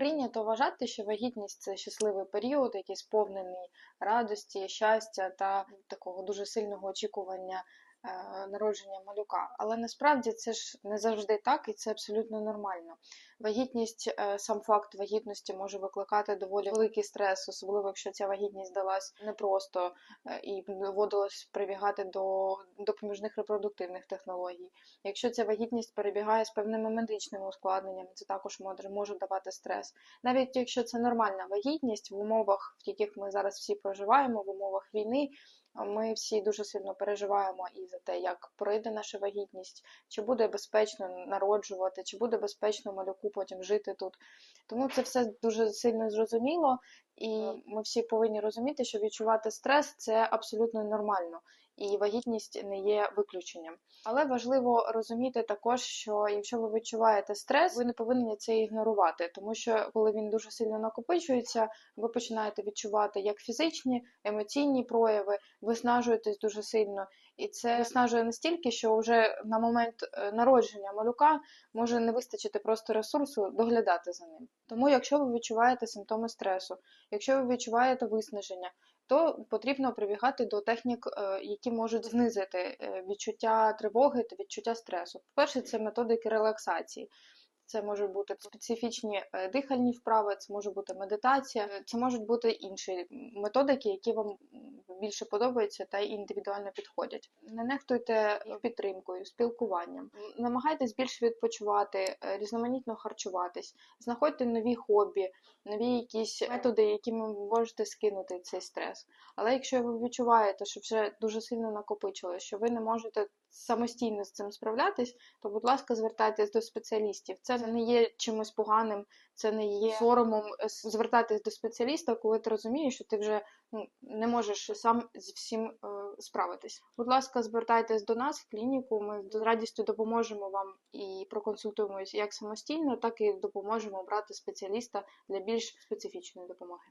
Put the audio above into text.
Прийнято вважати, що вагітність це щасливий період, який сповнений радості, щастя та такого дуже сильного очікування народження малюка. Але насправді це ж не завжди так, і це абсолютно нормально. Вагітність, е, сам факт вагітності може викликати доволі великий стрес, особливо якщо ця вагітність далась непросто е, і доводилось прибігати до допоміжних репродуктивних технологій. Якщо ця вагітність перебігає з певними медичними ускладненнями, це також може давати стрес. Навіть якщо це нормальна вагітність в умовах, в яких ми зараз всі проживаємо, в умовах війни, ми всі дуже сильно переживаємо і за те, як пройде наша вагітність, чи буде безпечно народжувати, чи буде безпечно малюку потім жити тут. Тому це все дуже сильно зрозуміло, і ми всі повинні розуміти, що відчувати стрес це абсолютно нормально, і вагітність не є виключенням. Але важливо розуміти також, що якщо ви відчуваєте стрес, ви не повинні це ігнорувати, тому що коли він дуже сильно накопичується, ви починаєте відчувати як фізичні, емоційні прояви, виснажуєтесь дуже сильно, і це виснажує настільки, що вже на момент е, народження малюка може не вистачити просто ресурсу доглядати за ним. Тому, якщо ви відчуваєте симптоми стресу, якщо ви відчуваєте виснаження, то потрібно прибігати до технік, е, які можуть знизити е, відчуття тривоги та відчуття стресу. По-перше, це методики релаксації. Це можуть бути специфічні е, дихальні вправи, це може бути медитація, це можуть бути інші методики, які вам більше подобаються та індивідуально підходять. Не нехтуйте підтримкою, спілкуванням, намагайтесь більше відпочивати, різноманітно харчуватись, знаходьте нові хобі, нові якісь методи, якими ви можете скинути цей стрес. Але якщо ви відчуваєте, що вже дуже сильно накопичилось, що ви не можете самостійно з цим справлятись, то, будь ласка, звертайтесь до спеціалістів. Це не є чимось поганим, це не є соромом звертатись до спеціаліста, коли ти розумієш, що ти вже ну, не можеш сам з всім е, справитись. Будь ласка, звертайтесь до нас в клініку. Ми з радістю допоможемо вам і проконсультуємось як самостійно, так і допоможемо обрати спеціаліста для більш специфічної допомоги.